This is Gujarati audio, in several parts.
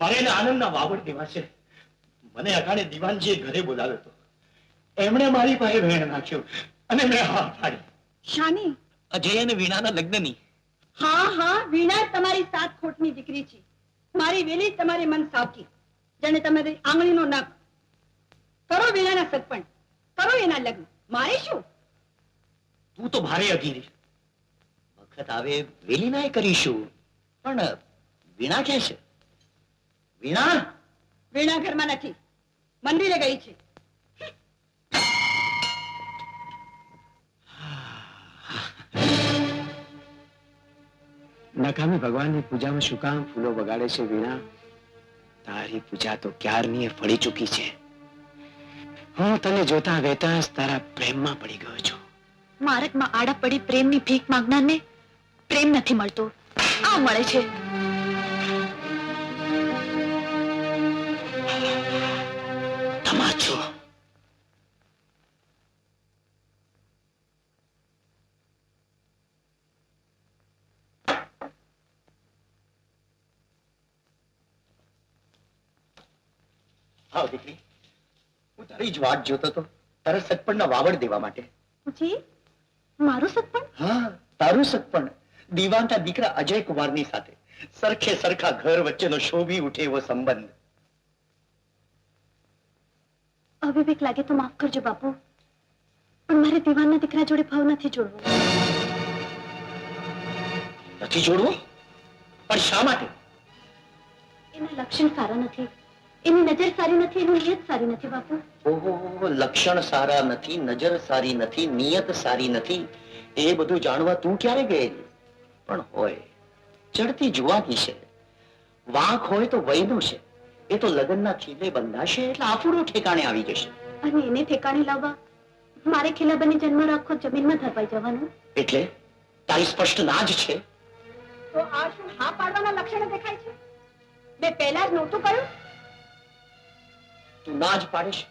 મારે એને આનંદના વાવડ દેવા છે? મને અટાણે દિવાનજીએ ઘરે બોલાવ્યો હતો. એમણે મારી પાસે વેણ નાખ્યો અને મેં હા પાડી. શાની? અજય અને વીણાના લગ્નની. હા હા વીણા તમારી સાત ખોટની દીકરી છે. મારી વેલી તમારી મન સાવકી. જેને તમારી આંગળીનો નખ. કરો વીણાના સગપણ કરો એના લગ્ન. મારે શું? તું તો ભારે અઘીરી વખત આવે વેલીના કરીશું પણ વીણા ક્યાં છે? વીણા? વીણા ઘરમાં નથી. મંદિરે ગઈ છે. નકામી ભગવાનની પૂજામાં શું કામ ફૂલો વગાડે છે વીણા? તારી પૂજા તો ક્યારની ફળી ચૂકી છે? હું તને જોતા વેતા તારા પ્રેમમાં પડી ગયો છું. મારકમાં આડા પડી પ્રેમની ભીખ માંગનારને પ્રેમ નથી મળતો. આ મળે છે. તમાચો આવ દીકરી. હું તારી જ વાત જોતો હતો. તારા સગપણના વાવડ દેવા માટે. જી? મારું સગપણ? હા તારું સગપણ. દીવાનના દીકરા અજય કુમારની સાથે સરખે સરખા ઘર વચ્ચેનો શોભી ઉઠે એવો સંબંધ. અવિવેક લાગે તો માફ કરજો બાપુ. પણ મારે દીવાનના દીકરા જોડે ભાવ નથી જોડવો. નથી જોડવો? પણ શા માટે? એના લક્ષણ સારા નથી. એની નજર સારી નથી એની નિયત સારી નથી બાપુ. ઓહો લક્ષણ સારા નથી નજર સારી નથી નિયત સારી નથી. એ બધું જાણવા તું ક્યારે ગયેલી? પણ હોય ચડતી જુવાની છે વાંક હોય તો વયનું છે. એ તો લગ્નના ખીલે બંધાશે એટલે આફુડો ઠેકાણે આવી જશે. અને એને ઠેકાણે લાવવા? મારે ખીલા બની જન્મ રાખો જમીનમાં ધરવાઈ જવાનું? એટલે તારી સ્પષ્ટ ના જ છે. તો આ શું હા પાડવાના લક્ષણો દેખાય છે? મેં પહેલા જ નહોતું કહ્યું? તું ના જ પાડીશ?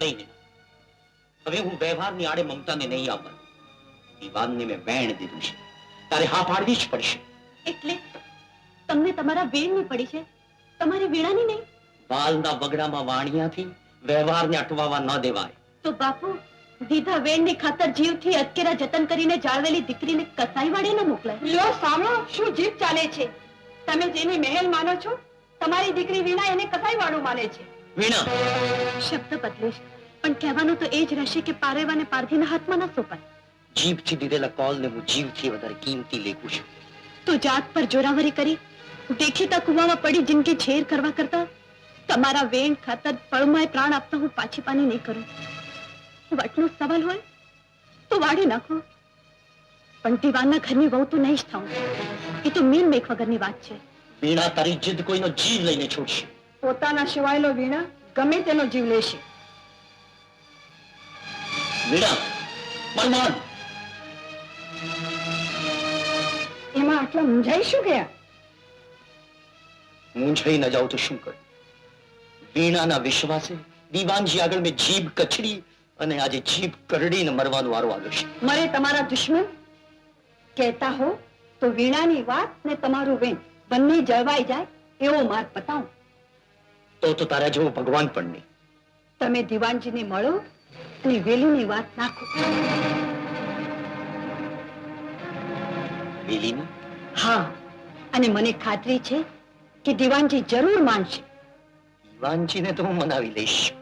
નહીં નહીં. હવે હું વ્યવહારની આડે મમતાને નહીં આવવાનું દીવાનને મેં વેણ દીધું છે. તારે હા પાડવી જ પડશે. એટલે તમને તમારા વેણની પડી છે? તમારી વીણાની નહીં? વાલના વગડામાં વાણિયાથી વ્યવહારને અટવાવા ન દેવાય. તો બાપુ દીધા વેણની ખાતર જીવથી અટકેરા જતન કરીને જાળવેલી દીકરીને કસાઈ વાળે ન મોકલાય? લ્યો સાંભળો શું જીભ ચાલે છે? તમે જેને મહેલ માનો છો તમારી દીકરી વીણા એને કસાઈ વાળું માને છે. વીણા. શબ્દ બદલીશ. પણ કહેવાનું તો એ જ રહેશે કે પારેવાને પારધીના હાથમાં ન સોંપાય. જીભથી દીધેલા કોલને હું જીવથી વધારે કિંમતી લેખું છું. તો જાત પર જોરાવરી કરી. દેખીતા કુવામાં પડી જિંદગી ઝેર કરવા કરતા. તમારા વેણ ખાતર પળમાં પ્રાણ આપતા હું પાછી પાની નહીં કરું. વટનો સવાલ હોય તો વાળી નાખો. પણ દીવાના ઘરની વહુ તો નહીં જ થાઉં. એ તો મીન મેક વગરની વાત છે. વીણા તારી જીદ કોઈનો જીવ લઈને છોડશે. પોતાના સિવાયનો વીણા ગમે તેનો જીવ લેશે. વીણા પરમાન એમાં આટલા મૂંઝાઈ શું ગયા? મૂંઝાઈ ન જાઉં તો શું કરું? વીણાના વિશ્વાસે દીવાનજી આગળ મેં જીભ કચડી અને આજે જીભ કરડીને મરવાનો વારો આવ્યો છે. મરે તમારા દુશ્મન? કહેતા હો તો વીણાની વાત ને તમારું વેણ. બંને જળવાઈ જાય એવો માર્ગ બતાવો. તો તો તારા જેવો ભગવાન પણ નહીં. તમે દીવાનજીને મળો અને વેલીની વાત નાખો. વેલીની? હા અને મને ખાતરી છે કે દીવાનજી જરૂર માનશે. દીવાનજીને તો હું મનાવી લઈશ.